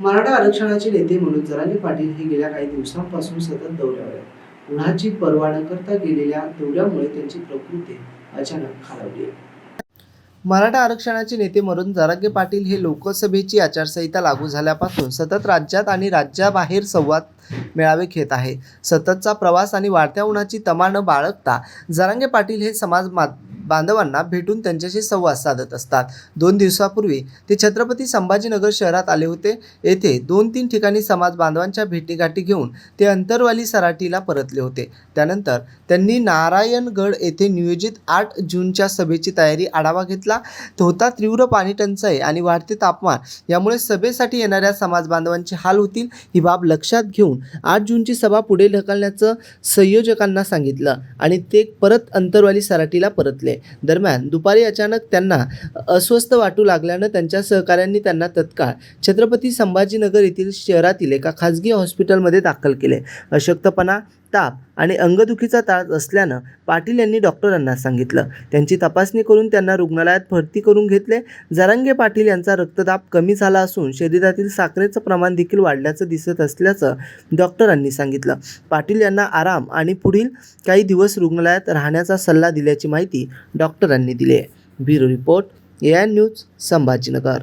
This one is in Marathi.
मराठा आरक्षणाचे नेते मनोज जरांगे पाटील हे गेल्या काही दिवसांपासून सतत दौऱ्यावर आहेत. उन्हाची पर्वा न करता गेलेल्या दौऱ्यामुळे त्यांची प्रकृती अचानक खालावली आहे. मराठा आरक्षणाचे नेते मनोज जरांगे पाटील हे लोकसभेची आचारसंहिता लागू झाल्यापासून सतत राज्यात आणि राज्याबाहेर संवाद मेळावे घेत आहे. सततचा प्रवास आणि वाढत्या उन्हाची तमा न बाळगता जरांगे पाटील हे समाज मा बांधवांना भेटून त्यांच्याशी संवाद साधत असतात. दोन दिवसापूर्वी ते छत्रपती संभाजीनगर शहरात आले होते. येथे दोन तीन ठिकाणी समाज बांधवांच्या भेटीगाठी घेऊन ते अंतरवाली सराटीला परतले होते. त्यानंतर त्यांनी नारायणगड येथे नियोजित आठ जूनच्या सभेची तयारी आढावा घेतला. होता तीव्र पाणी टंचाई आणि वाढते तापमान. यामुळे सभेसाठी येणाऱ्या समाज बांधवांचे हाल होतील ही बाब लक्षात घेऊन आठ जूनची सभा पुढे ढकलण्याचं संयोजकांना सांगितलं आणि ते परत अंतरवाली सराटीला परतले. दरम्यान दुपारी अचानक त्यांना अस्वस्थ वाटू लागल्यानं त्यांच्या सहकाऱ्यांनी त्यांना तत्काळ छत्रपती संभाजीनगर येथील शहरातील एका खाजगी हॉस्पिटलमध्ये दाखल केले. अशक्तपणा ताप आणि अंगदुखीचा त्रास असल्यानं पाटील यांनी डॉक्टरांना सांगितलं. त्यांची तपासणी करून त्यांना रुग्णालयात भरती करून घेतले. जरांगे पाटील यांचा रक्तदाब कमी झाला असून शरीरातील साखरेचं प्रमाण देखील वाढल्याचं दिसत असल्याचं डॉक्टरांनी सांगितलं. पाटील यांना आराम आणि पुढील काही दिवस रुग्णालयात राहण्याचा सल्ला दिल्याची माहिती डॉक्टरांनी दिले. Bureau report A I news Sambhajinagar.